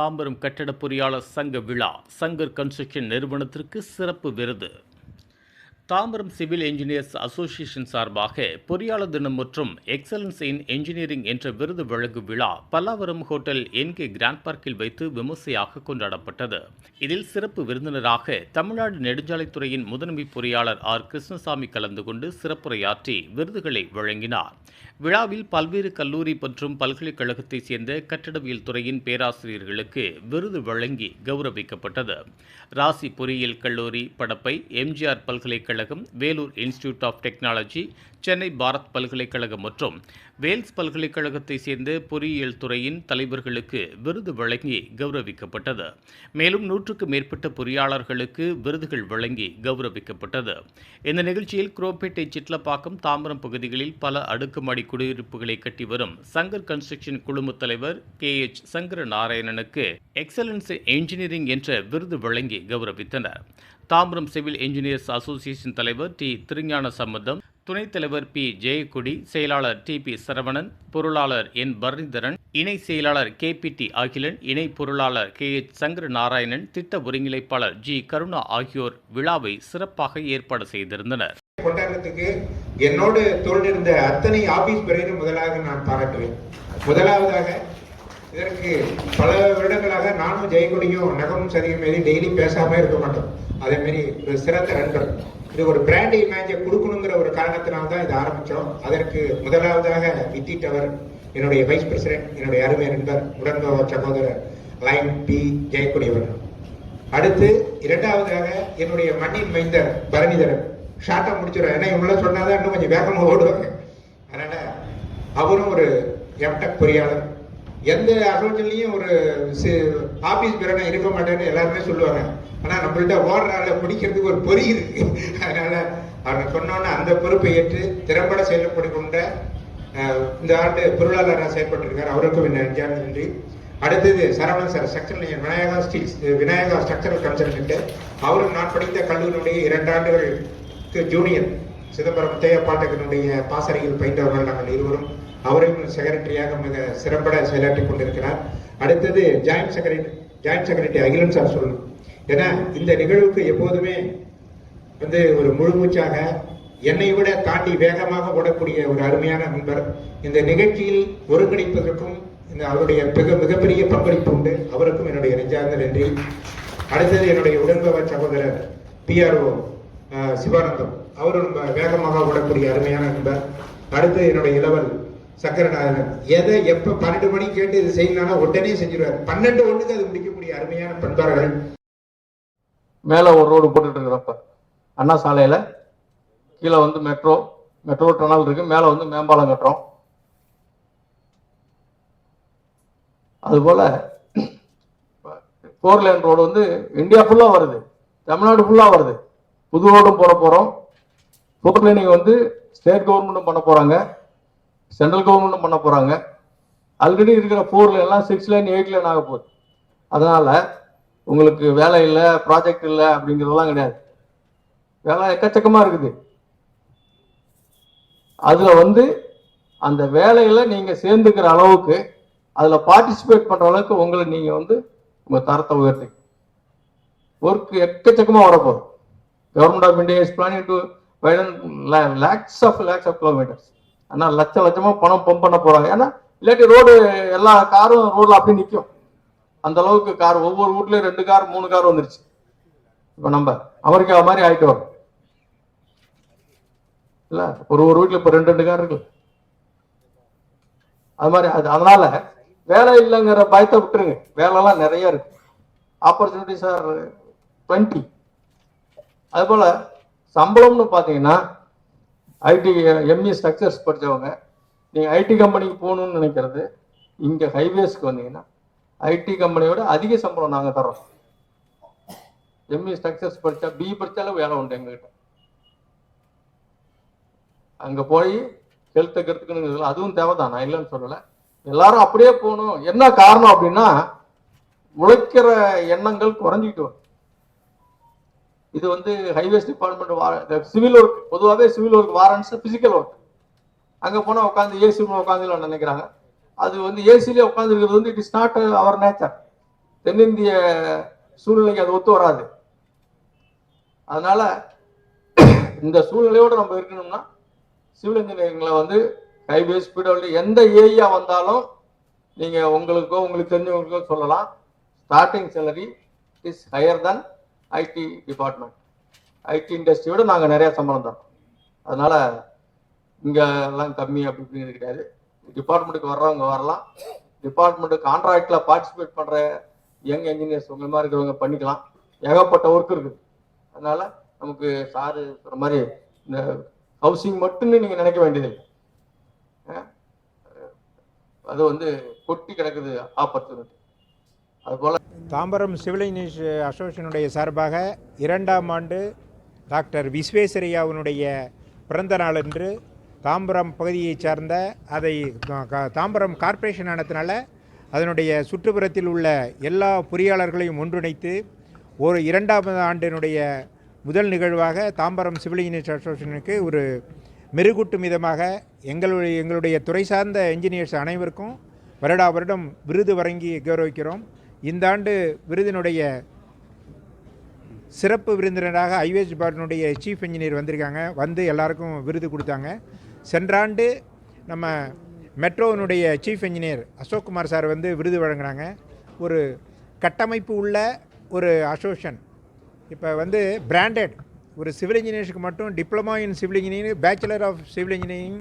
தாம்பரம் கட்டட பொறியாளர் சங்க விழா சங்கர் கன்ஸ்ட்ரக்ஷன் நிறுவனத்திற்கு சிறப்பு விருது. தாம்பரம் சிவில் என்ஜினியர்ஸ் அசோசியேஷன் சார்பாக பொறியாளர் தினம் மற்றும் எக்ஸலன்ஸ் இன் என்ஜினியரிங் என்ற விருது வழங்கும் விழா பல்லாவரம் ஹோட்டல் என்கே கிராண்ட் பார்க்கில் வைத்து விமர்சையாக கொண்டாடப்பட்டது. இதில் சிறப்பு விருந்தினராக தமிழ்நாடு நெடுஞ்சாலைத்துறையின் முதன்மை பொறியாளர் ஆர். கிருஷ்ணசாமி கலந்து கொண்டு சிறப்புரையாற்றி விருதுகளை வழங்கினார். விழாவில் பல்வேறு கல்லூரி மற்றும் பல்கலைக்கழகத்தைச் சேர்ந்த கட்டடவியல் துறையின் பேராசிரியர்களுக்கு விருது வழங்கி கௌரவிக்கப்பட்டது. ராசி பொறியியல் கல்லூரி படப்பை எம்ஜிஆர் பல்கலைக்கழகம் Vellore institute of technology Chennai Bharat பல்கலைக்கழகம் மற்றும் வேல்ஸ் பல்கலைக்கழகத்தை சேர்ந்த பொறியியல் துறையின் தலைவர்களுக்கு விருது வழங்கி கௌரவிக்கப்பட்டது. மேலும் நூற்றுக்கு மேற்பட்ட பொறியாளர்களுக்கு விருதுகள் வழங்கி கௌரவிக்கப்பட்டது. இந்த நிகழ்ச்சியில் குரோப்பேட்டை சிட்லப்பாக்கம் தாம்பரம் பகுதிகளில் பல அடுக்குமாடி குடியிருப்புகளை கட்டி வரும் சங்கர் கன்ஸ்ட்ரக்ஷன் குழும தலைவர் கே எச் சங்கர நாராயணனுக்கு எக்ஸலன்ஸ் என்ஜினியரிங் என்ற விருது வழங்கி கௌரவித்தனர். தாம்பரம் சிவில் என்ஜினியர்ஸ் அசோசியேஷன் தலைவர் டி திருஞான சம்பந்தம் துணைத் தலைவர் பி. ஜெயக்குடி செயலாளர் டி. பி. சரவணன் பொருளாளர் என். பரணிதரன் இணை செயலாளர் கே. பி. டி. அகிலன் இணை பொருளாளர் கே. எச். சங்கர நாராயணன் திட்ட ஒருங்கிணைப்பாளர் ஜி. கருணா ஆகியோர் விழாவை சிறப்பாக ஏற்பாடு செய்திருந்தனர். கொண்டாடுறதுக்கு என்னோடு தோன்றிருந்த அத்தனை ஆபீஸ் பிறையிலும் முதலாக நான் பாராட்டுவேன். முதலாவதாக இதற்கு பல வருடங்களாக நானும் ஜெயக்குடியும் நகமும் சரியும் மீறி டெய்லி பேசாம இருக்க மாட்டோம். அதே மாதிரி ஒரு சிறந்த நண்பர். இது ஒரு பிராண்ட் இமேஜை கொடுக்கணும் காரணத்தினால்தான் இதை ஆரம்பிச்சோம். அதற்கு முதலாவதாக வித்திட்டவர் என்னுடைய வைஸ் பிரசிடென்ட் என்னுடைய அருமை நண்பர் உடன்பவ சகோதரர் லைன் பி ஜெயக்குடியவர். அடுத்து இரண்டாவதாக என்னுடைய மண்ணின் மைந்தர் பரணிதரன். ஷார்ட்டாக முடிச்சிடும் ஏன்னா இவங்கள சொன்னாதான் இன்னும் கொஞ்சம் வேகமாக ஓடுவாங்க. அதனால அவரும் ஒரு எம்டெக் பொறியாளர். எந்த அசோசியல்லையும் ஒரு ஆபீஸ் பிறனை இருக்க மாட்டேன்னு எல்லாருமே சொல்லுவாங்க. ஆனால் நம்மள்கிட்ட ஓடுற முடிக்கிறதுக்கு பிடிக்கிறதுக்கு ஒரு பொறி இருக்கு. அதனால அவர் சொன்னோன்னு அந்த பொறுப்பை ஏற்று திறம்பட செயல்பட்டு கொண்ட இந்த ஆண்டு பொருளாளராக செயல்பட்டிருக்கார் அவருக்கும் என்ன நெஞ்சார்ந்த நன்றி. அடுத்தது Saravanan sir structural Vinayaka steels Vinayaka structural consultant அவரும் நான் படித்த கல்லூரியுடைய இரண்டு ஆண்டுகளுக்கு ஜூனியர் சிதம்பரம் முத்தையா பாட்டகனுடைய பாசறையில் பயின்றவர்கள் நாங்கள் இருவரும். அவரையும் செக்ரட்டரியாக மிக சிறப்பட செயலாற்றிக் கொண்டிருக்கிறார். அடுத்தது joint secretary joint secretary Akilan sir சொல்லணும். ஏன்னா இந்த நிகழ்வுக்கு எப்போதுமே வந்து ஒரு முழுமூச்சாக என்னை விட தாண்டி வேகமாக ஓடக்கூடிய ஒரு அருமையான நண்பர். இந்த நிகழ்ச்சியில் ஒருங்கிணைப்பதற்கும் இந்த அவருடைய மிக மிகப்பெரிய பங்களிப்பு உண்டு. அவருக்கும் என்னுடைய நெஞ்சார்ந்த நன்றி. அடுத்தது என்னுடைய உடன்பவர் சகோதரர் பிஆர்ஓ சிவானந்தம். அவரும் ரொம்ப வேகமாக ஓடக்கூடிய அருமையான நண்பர். அடுத்து என்னுடைய இளவல் சக்கரநாதன். எதை எப்ப பன்னெண்டு மணி கேட்டு இது செய்யணும்னா உடனே செஞ்சிருவார். பன்னெண்டு ஒன்றுக்கு அது முடிக்கக்கூடிய அருமையான பண்பார்கள் மேலே ஒரு ரோடு போட்டுட்டு இருக்கிறப்ப அண்ணா சாலையில் கீழே வந்து மெட்ரோ மெட்ரோ டனல் இருக்குது மேலே வந்து மேம்பாலம் கட்டுறோம். அதுபோல் ஃபோர் லேன் ரோடு வந்து இந்தியா ஃபுல்லாக வருது. தமிழ்நாடு ஃபுல்லாக வருது. புது ரோடும் போட போகிறோம் ஃபோர் லேனிங் வந்து ஸ்டேட் கவர்மெண்ட்டும் பண்ண போகிறாங்க சென்ட்ரல் கவர்மெண்ட்டும் பண்ண போகிறாங்க ஆல்ரெடி இருக்கிற ஃபோர் லேன்லாம் சிக்ஸ் லேன் எயிட் லேன் ஆக போகுது. அதனால் உங்களுக்கு வேலை இல்லை ப்ராஜெக்ட் இல்லை அப்படிங்கிறதெல்லாம் கிடையாது. வேலை எக்கச்சக்கமாக இருக்குது. அதில் வந்து அந்த வேலையில் நீங்கள் சேர்ந்துக்கிற அளவுக்கு அதில் பார்ட்டிசிபேட் பண்ணுற அளவுக்கு உங்களை நீங்கள் வந்து உங்கள் தரத்தை உயர்த்தி. ஒர்க் எக்கச்சக்கமாக வரப்போகுது. Government of India is planning to widen lakhs of lakhs of kilometres ஆனால் லட்ச லட்சமாக பணம் பம்ப் பண்ண போகிறாங்க ஏன்னா இல்லாட்டி ரோடு எல்லா காரும் ரோடில் அப்படியே நிற்கும் அந்த அளவுக்கு கார் ஒவ்வொரு வீட்லயும் ரெண்டு கார் மூணு கார் வந்துருச்சு. இப்போ நம்ம அமெரிக்கா மாதிரி ஆயிட்டு வரோம். இல்ல? ஒரு ஒரு வீட்ல இப்ப ரெண்டு ரெண்டு கார் இருக்கு அது மாதிரி அது அதனால வேலை இல்லைங்கிற பயத்தை விட்டுருங்க. வேலைலாம் நிறைய இருக்கு. ஆப்பர்ச்சுனிட்டிஸ் ஆர் டுவெண்ட்டி அது போல சம்பளம்னு பார்த்தீங்கன்னா ஐடி எம்இ ஸ்ட்ரக்சர்ஸ் படித்தவங்க நீங்க ஐடி கம்பெனிக்கு போகணும்னு நினைக்கிறது இங்க ஹைவேஸ்க்கு வந்தீங்கன்னா ஐடி கம்பெனியோட அதிக சம்பளம் நாங்க தரோம் எம்இ ஸ்ட்ரக்சர்ஸ் படிச்சா பி படிச்சாலும் வேலை உண்டு எங்ககிட்ட. அங்க போய் ஹெல்த் கெடுத்துக்கணுங்கிறது அதுவும் தேவைதான் நான் இல்லைன்னு சொல்லலை. எல்லாரும் அப்படியே போகணும். என்ன காரணம் அப்படின்னா உழைக்கிற எண்ணங்கள் குறைஞ்சிக்கிட்டு வரும். இது வந்து ஹைவேஸ் டிபார்ட்மெண்ட் சிவில் ஒர்க் பொதுவாகவே சிவில் ஒர்க் வாரன்ஸ் பிசிக்கல் ஒர்க் அங்கே போனால் உட்காந்து ஏசி உட்காந்து நினைக்கிறாங்க. அது வந்து ஏசிலே உட்காந்துருக்கிறது வந்து it is not our nature தென்னிந்திய சூழ்நிலைக்கு அது ஒத்து வராது. அதனால இந்த சூழ்நிலையோட நம்ம இருக்கணும்னா சிவில் இன்ஜினியரிங்ல வந்து ஹைவே பிடபிள்யூ எந்த ஏரியா வந்தாலும் நீங்கள் உங்களுக்கோ உங்களுக்கு தெரிஞ்சவங்களுக்கோ சொல்லலாம். Starting salary is higher than IT department IT இண்டஸ்ட்ரியோட நாங்கள் நிறையா சம்பளம் தரோம். அதனால் இங்கே எல்லாம் கம்மி அப்படி இப்படின்னு கிடையாது டிபார்ட்மெண்ட்டுக்கு வர்றவங்க வரலாம். டிபார்ட்மெண்ட்டு கான்ட்ராக்டில் பார்ட்டிசிபேட் பண்ணுற யங் இன்ஜினியர்ஸ் உங்க மாதிரி இருக்கிறவங்க பண்ணிக்கலாம். ஏகப்பட்ட ஒர்க் இருக்குது. அதனால் நமக்கு சாரு சொல்ற மாதிரி இந்த ஹவுசிங் மட்டும்னு நீங்க நினைக்க வேண்டியதில்லை. அது வந்து கொட்டி கிடக்குது ஆப்பர்ச்சுனிட்டி அதுபோல் தாம்பரம் சிவில் இன்ஜினியர்ஸ் சார்பாக இரண்டாம் ஆண்டு டாக்டர் விஸ்வேஸ்வரையாவினுடைய பிறந்த நாளன்று தாம்பரம் பகுதியைச் சார்ந்த அதை கா- தாம்பரம் கார்ப்பரேஷன் ஆனதுனால அதனுடைய சுற்றுப்புறத்தில் உள்ள எல்லா பொறியாளர்களையும் ஒன்றிணைத்து ஒரு இரண்டாவது ஆண்டினுடைய முதல் நிகழ்வாக தாம்பரம் சிவில் இன்ஜினியர்ஸ் அசோசியேஷனுக்கு ஒரு மெருகூட்டும் விதமாக எங்களுடைய எங்களுடைய துறை சார்ந்த இன்ஜினியர்ஸ் அனைவருக்கும் வருடா வருடம் விருது வழங்கி கௌரவிக்கிறோம். இந்த ஆண்டு விருதினுடைய சிறப்பு விருந்தினராக ஐவேஸ் டிபார்ட்மெண்ட்டுடைய சீஃப் இன்ஜினியர் வந்திருக்காங்க. வந்து எல்லாருக்கும் விருது கொடுத்தாங்க. சென்ற ஆண்டு நம்ம மெட்ரோனுடைய chief engineer Ashok Kumar sir வந்து விருது வழங்குறாங்க ஒரு கட்டமைப்பு உள்ள ஒரு அசோசியன் இப்போ வந்து பிராண்டட் ஒரு சிவில் இன்ஜினியர்ஸுக்கு மட்டும் diploma in civil engineering bachelor of civil engineering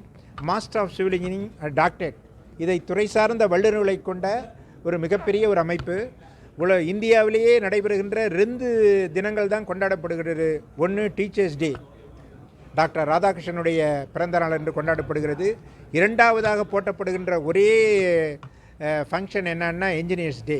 master of civil engineering doctorate இதை துறை சார்ந்த வல்லுநர்களை கொண்ட ஒரு மிகப்பெரிய ஒரு அமைப்பு. உல இந்தியாவிலேயே நடைபெறுகின்ற ரெண்டு தினங்கள் தான் கொண்டாடப்படுகிறது. ஒன்று டீச்சர்ஸ் டே டாக்டர் ராதாகிருஷ்ணனுடைய பிறந்த நாள் என்று கொண்டாடப்படுகிறது. இரண்டாவதாக போட்டப்படுகின்ற ஒரே ஃபங்க்ஷன் என்னன்னா இன்ஜினியர்ஸ் டே